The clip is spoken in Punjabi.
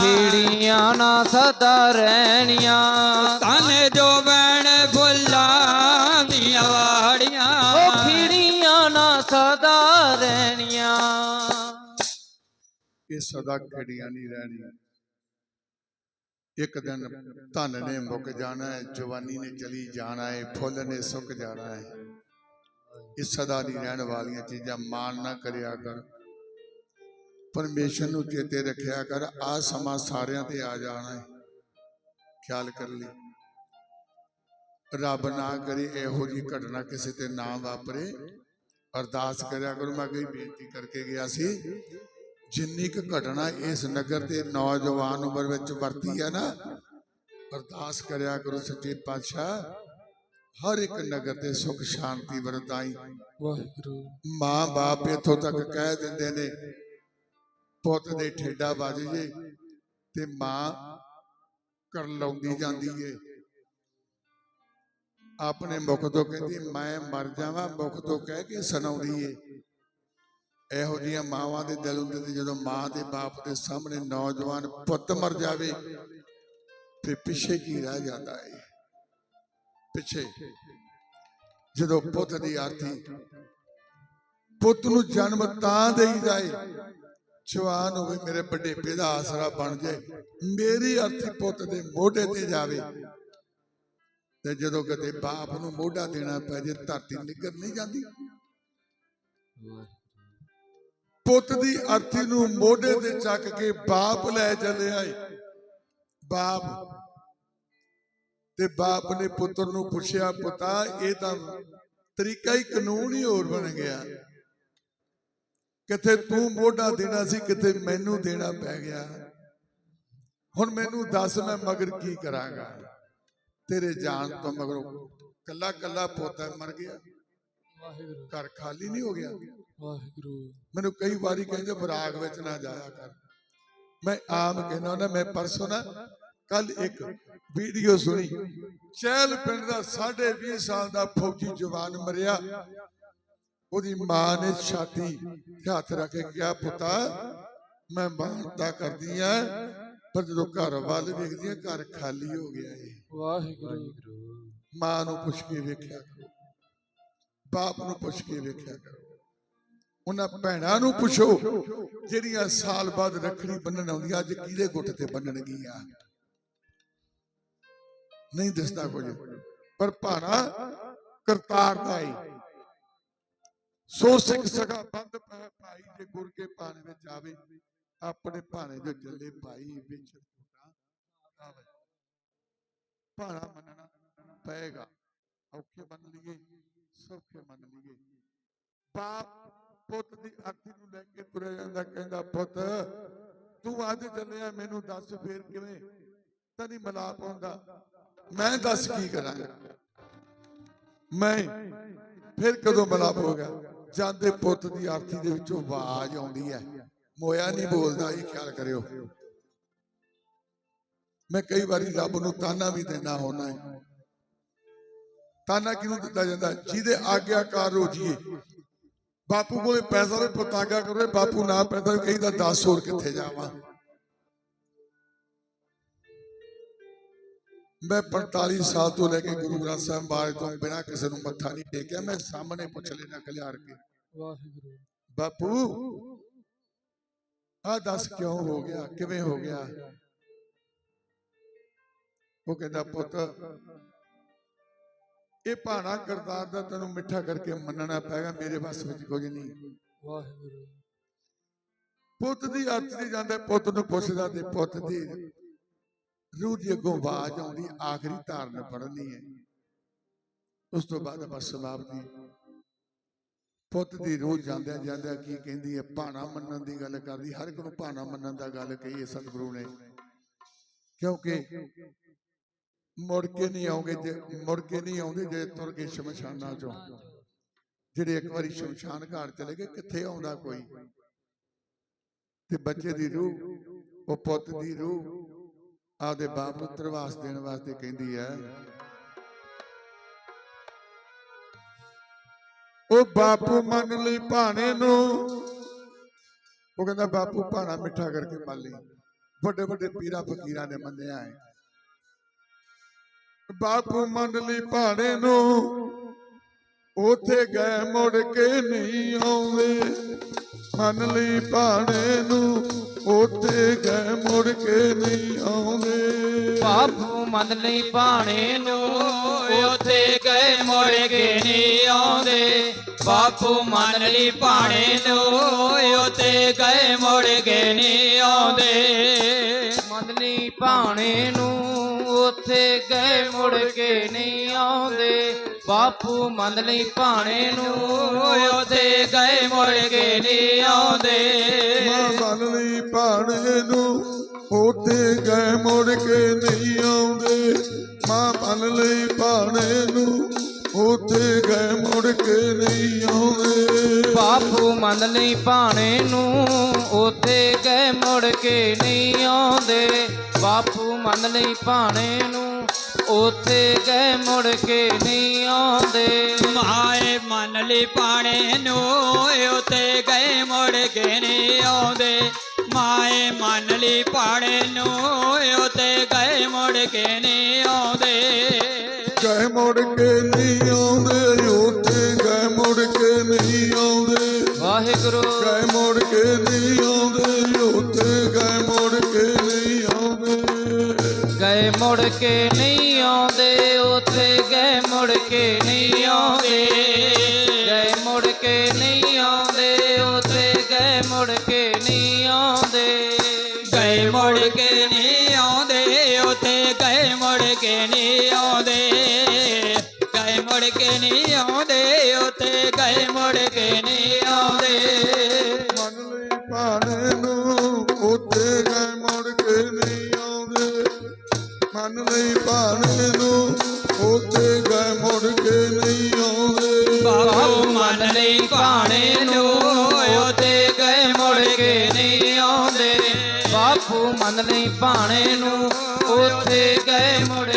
ਖੇੜੀਆਂ ਨਾ ਸਦਾ ਰਹਿਣੀਆਂ। ਤਨ ਜੋ ਬਣ ਫੁੱਲਾਂ ਦੀਆਂ ਵਾੜੀਆਂ। ਉਹ ਖੇੜੀਆਂ ਨਾ ਸਦਾ ਰਹਿਣੀਆਂ। ਇਹ ਸਦਾ ਖੜੀਆਂ ਨਹੀਂ ਰਹਿਣੀਆਂ। ਇੱਕ ਦਿਨ ਧਨ ਨੇ ਮੁੱਕ ਜਾਣਾ ਹੈ ਜਵਾਨੀ ਨੇ ਚਲੀ ਜਾਣਾ ਹੈ ਫੁੱਲ ਨੇ ਸੁੱਕ ਜਾਣਾ ਹੈ। ਇਹ ਸਦਾ ਨਹੀਂ ਰਹਿਣ ਵਾਲੀਆਂ ਚੀਜ਼ਾਂ ਮਾਣ ਨਾ ਕਰਿਆ ਕਰ। ਪਰਮੇਸ਼ਰ ਨੂੰ ਚੇਤੇ ਰੱਖਿਆ ਕਰ ਆ ਸਮਾਂ ਸਾਰਿਆਂ ਤੇ ਆ ਜਾਣਾ ਹੈ। ਖਿਆਲ ਕਰ ਲਈ। ਰੱਬ ਨਾ ਕਰੇ ਇਹੋ ਜੀ ਘਟਨਾ ਕਿਸੇ ਤੇ ਨਾ ਵਾਪਰੇ। ਅਰਦਾਸ ਕਰਿਆ ਕਰੋ ਮੈਂ ਕੋਈ ਬੇਨਤੀ ਕਰਕੇ ਗਿਆ ਸੀ। ਜਿੰਨੀ ਕੁ ਘਟਨਾ ਇਸ ਨਗਰ ਦੇ ਨੌਜਵਾਨ ਉਮਰ ਵਿੱਚ ਵਰਤੀ ਹੈ ਨਾ ਅਰਦਾਸ ਕਰਿਆ ਕਰੋ ਸੱਚੇ ਪਾਤਸ਼ਾਹ ਹਰ ਇੱਕ ਨਗਰ ਤੇ ਸੁਖ ਸ਼ਾਂਤੀ ਵਰਤਾਈ। ਵਾਹਿਗੁਰੂ। ਮਾਂ ਬਾਪ ਇਥੋਂ ਤੱਕ ਕਹਿ ਦਿੰਦੇ ਨੇ ਪੁੱਤ ਦੇ ਠੇਡਾ ਵੱਜ ਜੇ ਤੇ ਮਾਂ ਕਰ ਲਾਉਂਦੀ ਜਾਂਦੀ ਏ। ਆਪਣੇ ਮੁਖ ਤੋਂ ਕਹਿੰਦੀ, ਮੈਂ ਮਰ ਜਾਵਾਂ, ਮੁਖ ਤੋਂ ਕਹਿ ਕੇ ਸੁਣਾਉਂਦੀ ਏ। ਇਹੋ ਜਿਹੀਆਂ ਮਾਵਾਂ ਦੇ ਦਿਲ ਹੁੰਦੇ ਤੇ ਜਦੋਂ ਮਾਂ ਦੇ ਬਾਪ ਦੇ ਸਾਹਮਣੇ ਨੌਜਵਾਨ ਪੁੱਤ ਮਰ ਜਾਵੇ ਤੇ ਪਿੱਛੇ ਕੀ ਰਹਿ ਜਾਂਦਾ ਏ? ਪਿੱਛੇ ਜਦੋਂ ਪੁੱਤ ਦੀ ਆਰਤੀ, ਪੁੱਤ ਨੂੰ ਜਨਮ ਤਾਂ ਦੇਈ ਜਾਏ ਸ਼ਵਾਨ ਹੋਵੇ, ਮੇਰੇ ਵੱਡੇ ਦਾ ਆਸਰਾ ਬਣ ਜਾਏ ਮੇਰੀ ਅਰਥੀ ਪੁੱਤ ਦੇ ਮੋਢੇ ਤੇ ਜਾਵੇ। ਤੇ ਜਦੋਂ ਕਦੇ ਬਾਪ ਨੂੰ ਮੋਢਾ ਦੇਣਾ ਪੈ ਜੇ, ਧਰਤੀ ਨਿੱਗਰ ਨਹੀਂ ਜਾਂਦੀ। ਪੁੱਤ ਦੀ ਅਰਥੀ ਨੂੰ ਮੋਢੇ ਤੇ ਚੱਕ ਕੇ ਬਾਪ ਲੈ ਚੱਲਿਆ ਏ। ਬਾਪ। ਤੇ ਬਾਪ ਨੇ ਪੁੱਤਰ ਨੂੰ ਪੁੱਛਿਆ, ਪੁੱਤਾ, ਇਹ ਤਾਂ ਤਰੀਕਾ ਹੀ ਕਾਨੂੰਨ ਹੀ ਹੋਰ ਬਣ ਗਿਆ। ਕਿਤੇ ਤੂੰ ਮੋਢਾ ਦੇਣਾ ਸੀ ਕਿਤੇ ਮੈਨੂੰ ਦੇਣਾ ਪੈ ਗਿਆ। ਹੁਣ ਮੈਨੂੰ ਦੱਸ ਮੈਂ ਮਗਰ ਕੀ ਕਰਾਂਗਾ? ਤੇਰੇ ਜਾਣ ਤੋਂ ਮਗਰੋਂ ਕੱਲਾ ਕੱਲਾ ਪੋਤਾ ਮਰ ਗਿਆ। ਵਾਹਿਗੁਰੂ। ਘਰ ਖਾਲੀ ਨਹੀਂ ਹੋ ਗਿਆ। ਵਾਹਿਗੁਰੂ। ਮੈਨੂੰ ਕਈ ਵਾਰੀ ਕਹਿੰਦੇ ਬਰਾਗ ਵਿੱਚ ਨਾ ਜਾਇਆ ਕਰ। ਮੈਂ ਆਮ ਕਹਿੰਦਾ ਨਾ ਮੈਂ ਪਰਸੋਂ ਨਾ ਕੱਲ ਇੱਕ ਵੀਡੀਓ ਸੁਣੀ। ਚਹਿਲ ਪਿੰਡ ਦਾ 20 ਸਾਲ ਦਾ ਫੌਜੀ ਜਵਾਨ ਮਰਿਆ। ਉਹਦੀ ਮਾਂ ਨੇ ਛਾਤੀ ਤੇ ਹੱਥ ਰੱਖ ਕੇ ਕਿਹਾ ਪੁੱਤਾ ਮੈਂ ਮਾਨਤਾ ਕਰਦੀ ਆ ਪਰ ਜਦੋਂ ਘਰ ਵੱਲ ਵੇਖਦੀ ਆ ਘਰ ਖਾਲੀ ਹੋ ਗਿਆ ਏ ਵਾਹਿਗੁਰੂ। ਮਾਂ ਨੂੰ ਪੁੱਛ ਕੇ ਵੇਖਿਆ ਕਰੋ ਬਾਪ ਨੂੰ ਪੁੱਛ ਕੇ ਵੇਖਿਆ ਕਰੋ। ਉਹਨਾਂ ਭੈਣਾਂ ਨੂੰ ਪੁੱਛੋ ਜਿਹੜੀਆਂ ਸਾਲ ਬਾਅਦ ਰੱਖੜੀ ਬੰਨਣ ਆਉਂਦੀਆਂ ਅੱਜ ਕਿਹਦੇ ਗੁੱਟ ਤੇ ਬੰਨਣਗੀਆਂ। ਨਹੀਂ ਦਿਸਦਾ ਕੁਝ ਪਰ ਭਾਣਾ ਕਰਤਾਰ ਦਾ ਹੀ ਸੋ ਸਿੱਖ ਸਗਾ ਬੰਦ ਭਾਈ ਜੇ ਗੁਰ ਕੇ ਭਾਣੇ ਵਿੱਚ ਆਵੇ, ਆਪਣੇ ਭਾਣੇ ਜੋ ਚੱਲੇ ਭਾਈ ਵਿੱਚ ਟੁੱਟਾ ਆਵੇ। ਭਾਣਾ ਮੰਨਣਾ ਪਏਗਾ, ਔਖੇ ਮੰਨ ਲਈਏ, ਸੌਖੇ ਮੰਨ ਲਈਏ। ਬਾਪ ਪੁੱਤ ਦੀ ਅਰਥੀ ਨੂੰ ਲੈ ਕੇ ਤੁਰਿਆ ਜਾਂਦਾ, ਕਹਿੰਦਾ, ਪੁੱਤ, ਤੂੰ ਅੱਜ ਚੱਲਿਆ ਮੈਨੂੰ ਦੱਸ ਫੇਰ ਕਿਵੇਂ? ਤਾਂ ਨਹੀਂ ਮਲਾਪ ਹੁੰਦਾ ਮੈਂ ਦੱਸ ਕੀ ਕਰਾਂਗਾ? ਮੈਂ ਫਿਰ ਕਦੋਂ ਮਲਾਪ ਹੋ ਗਿਆ? ਜਾਂਦੇ ਪੁੱਤ ਦੀ ਆਰਤੀ ਦੇ ਵਿੱਚੋਂ ਆਵਾਜ਼ ਆਉਂਦੀ ਹੈ। ਮੋਇਆ ਨਹੀਂ ਬੋਲਦਾ, ਇਹ ਖਿਆਲ ਕਰਿਓ। ਮੈਂ ਕਈ ਵਾਰੀ ਰੱਬ ਨੂੰ ਤਾਨਾ ਵੀ ਦੇਣਾ ਹੋਣਾ ਹੈ। ਤਾਨਾ ਕਿਹਨੂੰ ਦਿੱਤਾ ਜਾਂਦਾ? ਜਿਹਦੇ ਆਗਿਆਕਾਰ ਹੋ ਜੀਏ ਬਾਪੂ ਕੋਲੇ ਪੈਸਾ ਵੀ ਪਤਾਗਾ ਕਰੇ ਬਾਪੂ ਨਾ ਪੈਦਾ ਕਹਿੰਦਾ 10 ਹੋਰ ਕਿੱਥੇ ਜਾਵਾਂ? ਮੈਂ 45 ਸਾਲ ਤੋਂ ਲੈ ਕੇ ਗੁਰੂ ਗ੍ਰੰਥ ਸਾਹਿਬ ਬਾਰੇ ਤੋਂ ਬਿਨਾਂ ਕਿਸੇ ਨੂੰ ਮੱਥਾ ਨਹੀਂ ਟੇਕਿਆ ਮੈਂ ਸਾਹਮਣੇ ਪੁੱਛ ਲੈਣਾ ਖਲਿਆਰ ਕੇ ਵਾਹਿਗੁਰੂ। ਬਾਪੂ ਆ ਦੱਸ ਕਿਉਂ ਹੋ ਗਿਆ? ਕਿਵੇਂ ਹੋ ਗਿਆ? ਉਹ ਕਹਿੰਦਾ ਪੁੱਤ ਇਹ ਭਾਣਾ ਕਰਤਾਰ ਦਾ ਤੈਨੂੰ ਮਿੱਠਾ ਕਰਕੇ ਮੰਨਣਾ ਪੈਗਾ ਮੇਰੇ ਵੱਸ ਵਿੱਚ ਕੁਝ ਨਹੀਂ। ਵਾਹਿਗੁਰੂ। ਪੁੱਤ ਦੀ ਅਰਥ ਤੇ ਜਾਂਦਾ ਪੁੱਤ ਨੂੰ ਪੁੱਛਦਾ ਤੇ ਪੁੱਤ ਦੀ ਰੂਹ ਦੀ ਅੱਗੋਂ ਆਵਾਜ਼ ਆਉਂਦੀ, ਆਖਰੀ ਧਾਰਨ ਪੜਨੀ ਹੈ। ਉਸ ਤੋਂ ਬਾਅਦ ਬਸ ਸਮਾਪਤੀ। ਪੁੱਤ ਦੀ ਰੂਹ ਜਾਂਦਿਆਂ ਜਾਂਦਿਆਂ ਕੀ ਕਹਿੰਦੀ ਹੈ? ਭਾਣਾ ਮੰਨਣ ਦੀ ਗੱਲ ਕਰਦੀ। ਹਰ ਇੱਕ ਨੂੰ ਭਾਣਾ ਮੰਨਣ ਦਾ ਗੱਲ ਕਹੀ ਹੈ ਸਤਿਗੁਰੂ ਨੇ। ਕਿਉਂਕਿ ਮੁੜ ਕੇ ਨਹੀਂ ਆਉਂਗੇ ਜੇ ਮੁੜ ਕੇ ਨਹੀਂ ਆਉਂਦੇ ਜੇ ਤੁਰ ਕੇ ਸ਼ਮਸ਼ਾਨਾਂ ਚੋਂ। ਜਿਹੜੇ ਇੱਕ ਵਾਰੀ ਸ਼ਮਸ਼ਾਨ ਘਾਟ ਚਲੇ ਗਏ, ਕਿੱਥੇ ਆਉਂਦਾ ਕੋਈ? ਤੇ ਬੱਚੇ ਦੀ ਰੂਹ, ਉਹ ਪੁੱਤ ਦੀ ਰੂਹ ਆਪਦੇ ਬਾਪ ਨੂੰ ਤਰਵਾਸ ਦੇਣ ਵਾਸਤੇ ਕਹਿੰਦੀ ਹੈ ਉਹ ਬਾਪੂ ਮੰਨ ਲਈ ਭਾਣੇ ਨੂੰ। ਉਹ ਕਹਿੰਦਾ ਬਾਪੂ ਭਾਣਾ ਮਿੱਠਾ ਕਰਕੇ ਮੰਨ ਲਈ। ਵੱਡੇ ਵੱਡੇ ਪੀਰਾਂ ਫਕੀਰਾਂ ਨੇ ਮੰਨਿਆ ਹੈ ਬਾਪੂ ਮੰਡਲੀ ਭਾਣੇ ਨੂੰ। ਉਥੇ ਗਏ ਮੁੜ ਕੇ ਨਹੀਂ ਆਉਂਦੇ। ਮੰਨ ਲਈ ਭਾਣੇ ਨੂੰ। ਉਥੇ ਗਏ ਮੁੜ ਕੇ ਨਹੀਂ ਆਉਂਦੇ। ਬਾਪੂ ਮੰਨ ਲਈ ਭਾਣੇ ਨੂੰ ਉਥੇ ਗਏ ਮੁੜ ਕੇ ਨਹੀਂ ਆਉਂਦੇ। ਬਾਪੂ ਮੰਨ ਲਈ ਭਾਣੇ ਨੂੰ ਉਥੇ ਗਏ ਮੁੜ ਕੇ ਨਹੀਂ ਆਉਂਦੇ। ਮੰਨ ਲਈ ਭਾਣੇ ਨੂੰ ਉੱਥੇ ਗਏ ਮੁੜ ਕੇ ਨਹੀਂ ਆਉਂਦੇ। ਬਾਪੂ ਮੰਨ ਲਈ ਭਾਣੇ ਨੂੰ ਉਥੇ ਗਏ ਮੁੜ ਕੇ ਨਹੀਂ ਆਉਂਦੇ। ਮਾਂ ਮੰਨ ਲਈ ਭਾਣੇ ਨੂੰ ਉਥੇ ਗਏ ਮੁੜ ਕੇ ਨਹੀਂ ਆਉਂਦੇ। ਮਾਂ ਮੰਨ ਲਈ ਭਾਣੇ ਨੂੰ ਉਥੇ ਗਏ ਮੁੜ ਕੇ ਨਹੀਂ ਆਉਂਦੇ। ਬਾਪੂ ਮੰਨ ਲਈ ਭਾਣੇ ਨੂੰ ਉੱਥੇ ਗਏ ਮੁੜ ਕੇ ਨਹੀਂ ਆਉਂਦੇ। ਬਾਪੂ ਮੰਨ ਲਈ ਭਾਣੇ ਨੂੰ ਉੱਥੇ ਗਏ ਮੁੜ ਕੇ ਨਹੀਂ ਆਉਂਦੇ। ਮਾਏ ਮੰਨ ਲਈ ਪਾਣੇ ਨੂੰ ਉਤੇ ਗਏ ਮੁੜ ਕੇ ਨਹੀਂ ਆਉਂਦੇ। ਮਾਏ ਮੰਨ ਲਈ ਪਾਣੇ ਨੂੰ ਮੁੜ ਕੇ ਨਹੀਂ ਆਉਂਦੇ, ਉੱਥੇ ਗਏ ਮੁੜ ਕੇ ਨਹੀਂ ਆਉਂਦੇ। ਗਏ ਮੁੜ ਕੇ ਨਹੀਂ ਆਉਂਦੇ, ਉੱਥੇ ਗਏ ਮੁੜ ਕੇ ਨਹੀਂ ਆਉਂਦੇ। ਗਏ ਮੁੜ ਕੇ ਨਹੀਂ ਆਉਂਦੇ ਉਤੇ ਗਏ ਮੁੜ ਕੇ ਨਹੀਂ ਆਉਂਦੇ। ਗਏ ਮੁੜ ਕੇ ਨਹੀਂ ਆਉਂਦੇ ਉਤੇ ਗਏ ਮੁੜ ਕੇ ਨਹੀਂ ਆਉਂਦੇ। ਮੰਨ ਲਈ ਭਾਣੇ ਨੂੰ ਮੰਨ ਭਾਣੇ ਨੂੰ, ਉੱਥੇ ਗਏ ਮੁੜ ਕੇ ਨਹੀਂ ਆਉਂਦੇ। ਬਾਪੂ ਮੰਨ ਲਈ ਭਾਣੇ ਨੂੰ ਉਤੇ ਗਏ ਮੁੜ ਕੇ ਨਹੀਂ ਆਉਂਦੇ। ਬਾਪੂ ਮੰਨ ਲਈ ਭਾਣੇ ਨੂੰ, ਉੱਥੇ ਗਏ ਮੁੜ